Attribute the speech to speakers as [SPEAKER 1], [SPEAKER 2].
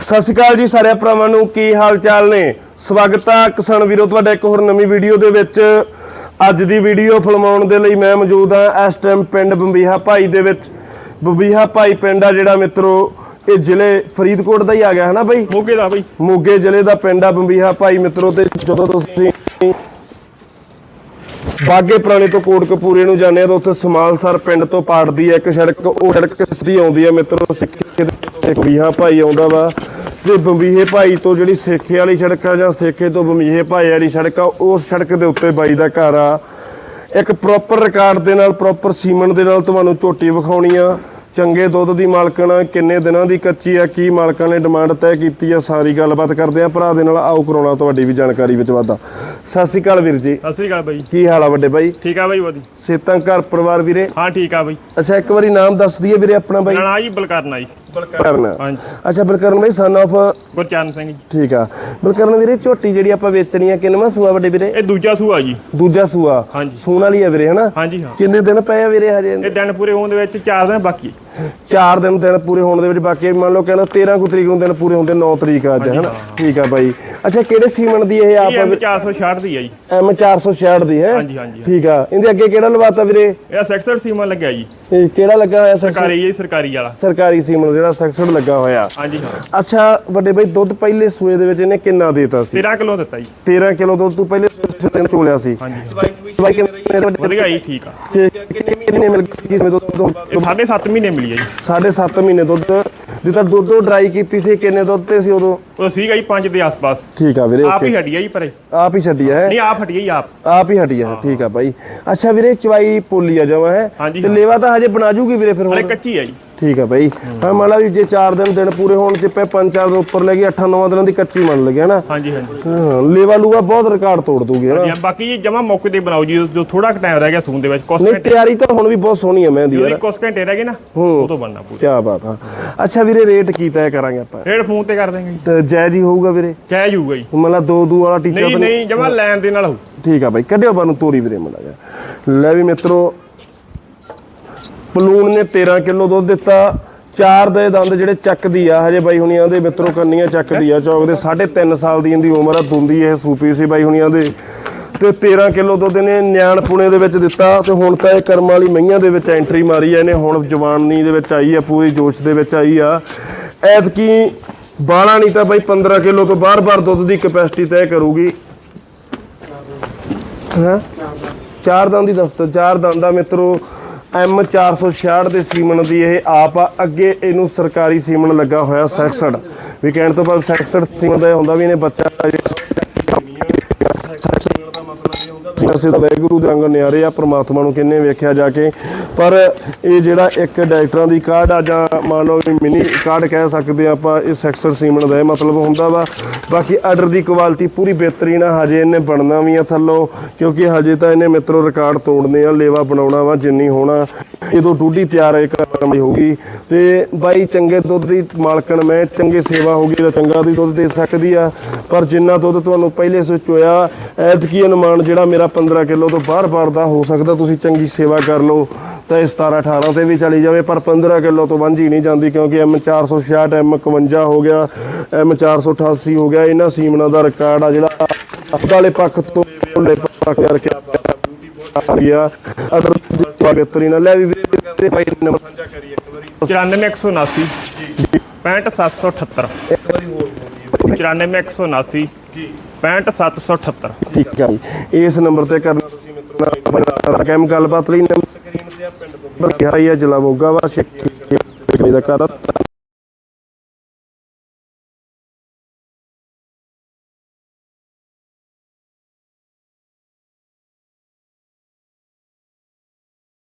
[SPEAKER 1] ਸਤਿ ਸ਼੍ਰੀ ਅਕਾਲ ਜੀ ਸਾਰੇ ਭਰਾਵਾਂ ਨੂੰ ਕੀ ਹਾਲ ਚਾਲ ਨੇ? ਸਵਾਗਤ ਆ ਕਿਸਾਨ ਵੀਰੋ ਤੁਹਾਡਾ ਇੱਕ ਹੋਰ ਨਵੀਂ ਵੀਡੀਓ ਦੇ ਵਿੱਚ। ਅੱਜ ਦੀ ਵੀਡੀਓ ਫਿਲਮਾਉਣ ਦੇ ਲਈ ਮੈਂ ਮੌਜੂਦ ਆ ਇਸ ਟਾਈਮ ਪਿੰਡ ਬੰਬੀਹਾ ਭਾਈ ਦੇ ਵਿੱਚ। ਬੰਬੀਹਾ ਭਾਈ ਪਿੰਡ ਆ ਜਿਹੜਾ ਮਿੱਤਰੋ ਇਹ ਜ਼ਿਲ੍ਹੇ ਫਰੀਦਕੋਟ ਦਾ ਹੀ ਆ ਗਿਆ ਹਨਾ ਬਾਈ?
[SPEAKER 2] ਮੋਗੇ ਦਾ ਬਈ।
[SPEAKER 1] ਮੋਗੇ ਜ਼ਿਲ੍ਹੇ ਦਾ ਪਿੰਡ ਆ ਬੰਬੀਹਾ ਭਾਈ ਮਿੱਤਰੋ ਤੇ ਜਦੋਂ ਤੁਸੀਂ ਬਾਗੇ ਪੁਰਾਣੇ ਤੋਂ ਕੋਟਕਪੂਰੇ ਨੂੰ ਜਾਂਦੇ ਆ ਤਾਂ ਉੱਥੇ ਸਮਾਲਸਰ ਪਿੰਡ ਤੋਂ ਪਾੜਦੀ ਹੈ ਇੱਕ ਸੜਕ, ਉਹ ਸੜਕ ਸਿੱਧੀ ਆਉਂਦੀ ਹੈ ਮਿੱਤਰੋ, ਸਿੱਖੇ ਤੇ ਬੰਬੀਹਾ ਭਾਈ ਆਉਂਦਾ ਵਾ। ਤੇ ਬੰਬੀਹੇ ਭਾਈ ਤੋਂ ਜਿਹੜੀ ਸੇਖੇ ਵਾਲੀ ਸੜਕ ਆ ਜਾਂ ਸੇਖੇ ਤੋਂ ਬੰਬੀਹੇ ਭਾਈ ਵਾਲੀ ਸੜਕ ਆ, ਉਸ ਸੜਕ ਦੇ ਉੱਤੇ ਬਾਈ ਦਾ ਘਰ ਆ। ਇੱਕ ਪ੍ਰੋਪਰ ਰਿਕਾਰਡ ਦੇ ਨਾਲ ਪ੍ਰੋਪਰ ਸੀਮਨ ਦੇ ਨਾਲ ਤੁਹਾਨੂੰ ਝੋਟੀ ਵਿਖਾਉਣੀ ਆ। ਚੰਗੇ ਦੁੱਧ ਦੀ ਮਾਲਕਣ ਕਿੰਨੇ ਦਿਨਾਂ ਦੀ ਕੱਚੀ ਆ ਕੀ ਮਾਲਕਾਂ ਨੇ ਡਿਮਾਂਡ ਤੈਅ ਕੀਤੀ ਆ ਸਾਰੀ ਗੱਲਬਾਤ ਕਰਦੇ ਆ। ਭਰਾ ਦੇ ਨਾਲ ਆਓ ਕਰਾਉਣਾ ਤੁਹਾਡੀ ਵੀ ਜਾਣਕਾਰੀ ਵਿੱਚ ਵਾਧਾ। ਸਤਿ ਸ਼੍ਰੀ ਅਕਾਲ ਵੀਰ ਜੀ।
[SPEAKER 2] ਸਤਿ ਸ੍ਰੀ ਅਕਾਲ ਬਈ।
[SPEAKER 1] ਕੀ ਹਾਲ ਆ ਵੱਡੇ ਬਾਈ?
[SPEAKER 2] ਠੀਕ ਆ ਬਈ ਵਧੀ
[SPEAKER 1] ਸੇਤਾਂ ਘਰ ਪਰਿਵਾਰ ਵੀਰੇ?
[SPEAKER 2] ਹਾਂ ਠੀਕ ਆ ਬਈ।
[SPEAKER 1] ਅੱਛਾ ਇੱਕ ਵਾਰੀ ਨਾਮ ਦੱਸ ਦਈਏ ਵੀਰੇ ਆਪਣਾ ਬਾਈ।
[SPEAKER 2] ਨਾਣਾ ਜੀ ਬਲਕਰਨਾ ਜੀ।
[SPEAKER 1] ਬਲਕਰਨ।
[SPEAKER 2] ਹਾਂਜੀ।
[SPEAKER 1] ਅੱਛਾ ਬਲਕਰਨ ਬਾਈ ਸਨ ਆਫ
[SPEAKER 2] ਗੁਰਚਰਨ ਸਿੰਘ ਜੀ।
[SPEAKER 1] ਠੀਕ ਆ। ਬਲਕਰਨ ਵੀਰੇ ਝੋਟੀ ਜਿਹੜੀ ਆਪਾਂ ਵੇਚਣੀ ਆ ਕਿੰਨਵਾਂ ਸੂਆ ਵੱਡੇ ਵੀਰੇ?
[SPEAKER 2] ਇਹ ਦੂਜਾ ਸੂਆ ਜੀ।
[SPEAKER 1] ਦੂਜਾ ਸੂਆ।
[SPEAKER 2] ਹਾਂਜੀ।
[SPEAKER 1] ਸੂਣ ਵਾਲੀ ਆ ਵੀਰੇ ਹਨਾ?
[SPEAKER 2] ਹਾਂਜੀ ਹਾਂ।
[SPEAKER 1] ਕਿੰਨੇ ਦਿਨ ਪਏ ਆ ਵੀਰੇ ਹਜੇ?
[SPEAKER 2] ਇਹ ਦਿਨ ਪੂਰੇ ਹੋਣ ਦੇ ਵਿੱਚ 4 ਦਿਨ ਬਾਕੀ
[SPEAKER 1] ਚਾਰ ਦਿਨ ਦਿਨ ਪੂਰੇ ਹੋਣ ਦੇ ਵਿੱਚ ਬਾਕੀ ਮੰਨ ਲਓ ਕਹਿੰਦਾ 13 ਕੁ ਤਰੀਕ ਨੂੰ ਦਿਨ ਪੂਰੇ ਹੁੰਦੇ 9 ਤਰੀਕ ਆ ਅੱਜ ਹਨਾ? ਠੀਕ ਆ ਬਾਈ। ਅੱਛਾ ਕਿਹੜੇ ਸੀਮਨ ਦੀ ਇਹ
[SPEAKER 2] ਇਹ
[SPEAKER 1] ਆਪ
[SPEAKER 2] ਐਮ 466 ਦੀ ਆ ਜੀ।
[SPEAKER 1] ਐਮ 466 ਦੀ ਹੈ?
[SPEAKER 2] ਹਾਂਜੀ, ਹਾਂਜੀ।
[SPEAKER 1] ਠੀਕ ਆ। ਇਹਦੇ ਅੱਗੇ ਕਿਹੜਾ ਲਵਾਤਾ ਵੀਰੇ?
[SPEAKER 2] ਇਹ 66 ਸੀਮਾ ਲੱਗਿਆ ਜੀ।
[SPEAKER 1] ਇਹ ਕਿਹੜਾ ਲੱਗਾ ਹੋਇਆ ਸਰ
[SPEAKER 2] ਸਰਕਾਰੀ ਜੀ ਸਰਕਾਰੀ ਵਾਲਾ।
[SPEAKER 1] ਸਰਕਾਰੀ ਸੀਮਨ ਜਿਹੜਾ ਸੈਕਸਡ ਲੱਗਾ ਹੋਇਆ।
[SPEAKER 2] ਹਾਂਜੀ ਹਾਂ।
[SPEAKER 1] ਅੱਛਾ ਵੱਡੇ ਬਾਈ ਦੁੱਧ ਪਹਿਲੇ ਸੂਏ ਦੇ ਵਿੱਚ ਇਹਨੇ ਕਿੰਨਾ ਦੇਤਾ ਸੀ?
[SPEAKER 2] 13 ਕਿਲੋ ਦਿੱਤਾ ਜੀ।
[SPEAKER 1] 13 ਕਿਲੋ ਦੁੱਧ ਤੂੰ ਪਹਿਲੇ ਸੂਏ ਦਿਨ ਚੋਲਿਆ ਸੀ।
[SPEAKER 2] ਹਾਂਜੀ ਵਧੀਆ ਜੀ ਠੀਕ ਆ।
[SPEAKER 1] ਕਿੰਨੇ ਮਿਲ ਦੁੱਧ
[SPEAKER 2] ਇਹ 7.5 ਮਹੀਨੇ ਮਿਲੀ ਆ ਜੀ।
[SPEAKER 1] ਸਾਢੇ 7 ਮਹੀਨੇ ਦੁੱਧ ਜਿੱਦਾਂ ਦੁੱਧ ਉਹ ਡਰਾਈ ਕੀਤੀ ਸੀ ਕਿੰਨੇ ਦੁੱਧ ਤੇ ਸੀ ਉਦੋਂ?
[SPEAKER 2] ਉਹ ਸੀਗਾ ਜੀ 5 ਦੇ ਆਸ-ਪਾਸ।
[SPEAKER 1] ਠੀਕ ਆ ਵੀਰੇ
[SPEAKER 2] ਆਪ
[SPEAKER 1] ਓਕੇ
[SPEAKER 2] ਹੀ ਹਟੀ ਆ ਜੀ ਪਰੇ।
[SPEAKER 1] ਆਪ ਹੀ ਛੱਡੀ ਹੈ?
[SPEAKER 2] ਨਹੀਂ ਆਪ ਹਟੀ ਆ ਜੀ ਆਪ।
[SPEAKER 1] ਆਪ ਹੀ ਹਟੀ ਹੈ। ਠੀਕ ਆ ਬਾਈ ਅੱਛਾ ਵੀਰੇ ਚਵਾਈ ਪੋਲੀ ਆ ਜਾਵਾ ਹੈ?
[SPEAKER 2] ਹਾਂਜੀ,
[SPEAKER 1] ਤੇ
[SPEAKER 2] ਹਾਂ।
[SPEAKER 1] ਲੇਵਾ ਤਾਂ ਹਜੇ ਬਣਾ ਜੂਗੀ ਵੀਰੇ ਫਿਰ
[SPEAKER 2] ਹਲੇ
[SPEAKER 1] ਹੁਣ?
[SPEAKER 2] ਕੱਚੀ ਆ ਜੀ।
[SPEAKER 1] ਠੀਕ ਆ ਬਾਈ। ਹਾਂ ਮੰਨ ਲਾ ਵੀ ਜੇ 4 ਦਿਨ ਦਿਨ ਪੂਰੇ ਹੋਣ ਚ ਪਏ 5-4 ਦੇ ਉੱਪਰ ਲੈ ਗਈ 8-9 ਦਿਨਾਂ ਦੀ ਕੱਚੀ ਮੰਨ ਲਗਿਆ ਨਾ
[SPEAKER 2] ਹਾਂਜੀ ਹਾਂਜੀ।
[SPEAKER 1] ਹਾਂ ਲੇਵਾ ਲੂਗਾ ਬਹੁਤ ਰਿਕਾਰਡ ਤੋੜ ਦੂਗੀ ਹਨਾ?
[SPEAKER 2] ਬਾਕੀ ਜੀ ਜਮਾ ਮੌਕੇ ਤੇ ਬਣਾਓ ਜੀ ਜੋ ਥੋੜਾ ਟਾਈਮ ਰਹਿ ਗਿਆ ਸੂਨ ਦੇ ਵਿੱਚ ਕੁਛ
[SPEAKER 1] ਨਹੀਂ ਤਿਆਰੀ ਤਾਂ ਹੁਣ ਵੀ ਬਹੁਤ ਸੋਹਣੀ ਆ ਮੈਂ ਦੀ ਯਾਰ।
[SPEAKER 2] ਕੁਛ ਘੰਟੇ ਰਹਿ ਗਏ ਨਾ ਉਹ ਤੋਂ ਬਣਨਾ ਪੂਰਾ।
[SPEAKER 1] ਕੀ ਬਾਤ ਆ। ਅੱਛਾ ਵੀਰੇ ਰੇਟ ਕੀ ਤੈਅ ਕਰਾਂਗੇ ਆਪਾਂ?
[SPEAKER 2] ਰੇਡ ਫੋਨ ਤੇ ਕਰ ਦੇਂਗੇ ਜੀ।
[SPEAKER 1] ਤੇ ਜਾਇਜ਼ ਹੀ ਹੋਊਗਾ ਵੀਰੇ?
[SPEAKER 2] ਚਾਹ ਜੂਗਾ ਜੀ।
[SPEAKER 1] ਮੰਨ ਲਾ ਦੋ ਦੂ ਵਾਲਾ ਟੀਚਾ
[SPEAKER 2] ਨਹੀਂ ਨਹੀਂ ਜਮਾ ਲੈਣ ਦੇ ਨਾਲ ਹੋਊ।
[SPEAKER 1] ਠੀਕ ਆ ਬਾਈ ਕੱਢਿਓ ਬਾਨੂੰ ਤੋਰੀ ਵੀਰੇ ਮੜਾ ਜਾ ਲੈ ਵੀ ਮਿੱਤਰੋ ਪਲੂਣ ਨੇ 13 ਕਿਲੋ ਦੁੱਧ ਦਿੱਤਾ। ਚਾਰ ਦੇ ਦੰਦ ਜਿਹੜੇ ਚੱਕਦੀ ਆ, ਹਜੇ ਬਾਈ ਹੁਣੀਆਂ ਦੇ ਮਿੱਤਰੋ ਕੰਨੀਆਂ ਚੱਕਦੀ ਆ। ਚੌਕ ਦੇ 3.5 ਸਾਲ ਦੀ ਇਹਦੀ ਉਮਰ ਆ, ਦੁੰਦੀ ਇਹ ਸੂਪੀ ਸੀ ਬਾਈ ਹੁਣੀਆਂ ਦੇ। ਤੇ 13 ਕਿਲੋ ਦੁੱਧ ਇਹਨੇ ਨਿਆਣ ਪੁਣੇ ਦੇ ਵਿੱਚ ਦਿੱਤਾ ਤੇ ਹੁਣ ਤਾਂ ਇਹ ਕਰਮ ਵਾਲੀ ਮਈਆਂ ਦੇ ਵਿੱਚ ਐਂਟਰੀ ਮਾਰੀ ਆ ਇਹਨੇ। ਹੁਣ ਜਵਾਨੀ ਦੇ ਵਿੱਚ ਆਈ ਆ, ਪੂਰੀ ਜੋਸ਼ ਦੇ ਵਿੱਚ ਆਈ ਆ। ਐਤਕੀ ਬਾਲਾ ਨਹੀਂ ਤਾਂ ਬਾਈ 15 ਕਿਲੋ ਤੋਂ ਬਾਰ-ਬਾਰ ਦੁੱਧ ਦੀ ਕਪੈਸਿਟੀ ਤੈਅ ਕਰੂਗੀ। ਹਾਂ? ਚਾਰ ਦੰਦ ਦੀ ਦਸਤ ਚਾਰ ਦੰਦ ਦਾ ਮਿੱਤਰੋ। ਐਮ 466 ਦੇ ਸੀਮਨ ਦੀ ਇਹ ਆਪ ਆ। ਅੱਗੇ ਇਹਨੂੰ ਸਰਕਾਰੀ ਸੀਮਨ ਲੱਗਾ ਹੋਇਆ ਸੈਕਸਡ ਵੀ ਕਹਿਣ ਤੋਂ ਬਾਅਦ ਸੈਕਸਡ ਸੀਮਨ ਦਾ ਇਹ ਹੁੰਦਾ ਵੀ ਇਹਨੇ ਬੱਚਾ ਅਸੀਂ ਤਾਂ ਵੈਗੁਰੂ ਦੇ ਰੰਗ ਨਿਆਰੇ ਆ, ਪ੍ਰਮਾਤਮਾ ਨੂੰ ਕਿੰਨੇ ਵੇਖਿਆ ਜਾ ਕੇ। ਪਰ ਇਹ ਜਿਹੜਾ ਇੱਕ ਡਾਇਰੈਕਟਰਾਂ ਦੀ ਕਾਰਡ ਆ, ਜਾਂ ਮੰਨ ਲਓ ਵੀ ਮਿਨੀ ਕਾਰਡ ਕਹਿ ਸਕਦੇ ਆ ਆਪਾਂ, ਇਹ ਸੈਕਸਰ ਸੀਮਨ ਦਾ ਇਹ ਮਤਲਬ ਹੁੰਦਾ ਵਾ। ਬਾਕੀ ਆਰਡਰ ਦੀ ਕੁਆਲਿਟੀ ਪੂਰੀ ਬਿਹਤਰੀਨ ਆ, ਹਜੇ ਇਹਨੇ ਬਣਨਾ ਵੀ ਆ ਥੱਲੋਂ, ਕਿਉਂਕਿ ਹਜੇ ਤਾਂ ਇਹਨੇ ਮਿੱਤਰੋ ਰਿਕਾਰਡ ਤੋੜਨੇ ਆ, ਲੇਵਾ ਬਣਾਉਣਾ ਵਾ, ਜਿੰਨੀ ਹੋਣਾ। ਇਹਦੋਂ ਟੂਡੀ ਤਿਆਰ ਹੈ ਕਰਨ ਦੀ ਹੋਊਗੀ। ਤੇ ਬਾਈ ਚੰਗੇ ਦੁੱਧ ਦੀ ਮਾਲਕਣ ਮੈਂ, ਚੰਗੀ ਸੇਵਾ ਹੋਊਗੀ ਤਾਂ ਚੰਗਾ ਦੀ ਦੁੱਧ ਦੇ ਸਕਦੀ ਆ। ਪਰ ਜਿੰਨਾ ਦੁੱਧ ਤੁਹਾਨੂੰ ਪਹਿਲੇ ਸੋ ਚੋਇਆ ਐਤਕੀ ਅਨੁਮਾਨ ਜਿਹੜਾ ਮੇਰਾ 15 ਕਿਲੋ ਤੋਂ ਬਾਹਰ-ਬਾਹਰ ਦਾ ਹੋ ਸਕਦਾ ਤੁਸੀਂ ਚੰਗੀ ਸੇਵਾ ਕਰ ਲਓ ਤਾਂ ਇਹ 17 18 ਤੇ ਵੀ ਚਲੀ ਜਾਵੇ ਪਰ 15 ਕਿਲੋ ਤੋਂ ਵਾਂਝੀ ਨਹੀਂ ਜਾਂਦੀ ਕਿਉਂਕਿ M 466 M 51 ਹੋ ਗਿਆ 488 ਹੋ ਗਿਆ ਇਹਨਾਂ ਸੀਮਨਾਂ ਦਾ ਰਿਕਾਰਡ ਆ ਜਿਹੜਾ ਵਾਲੇ ਪੱਖ ਤੋਂ ਭੁੱਲੇ ਪੱਖ ਕਰਕੇ ਆ ਗਿਆ। ਅਗਰ ਬਿਹਤਰੀ ਨਾਲ ਲੈ ਵੀ ਵੀਰੇ ਭਾਈ ਨੰਬਰ ਸਾਂਝਾ ਕਰੀਏ ਇੱਕ ਵਾਰੀ।
[SPEAKER 2] 94179 65778 94179 ਜੀ। 65778
[SPEAKER 1] ਠੀਕ ਆ ਜੀ। ਇਸ ਨੰਬਰ ਤੇ ਕਰਨਾ ਤੁਸੀਂ ਮਿੱਤਰੋ ਕੈਮ ਗੱਲਬਾਤ ਲਈ ਨੰਬਰ ਸਕਰੀਨ ਤੇ ਆ ਪਿੰਡ ਤੋਂ। ਬਸ ਜ਼ਿਲ੍ਹਾ ਮੋਗਾ ਵਾ ਸ਼ੇਖੀ ਦਾ ਕਰ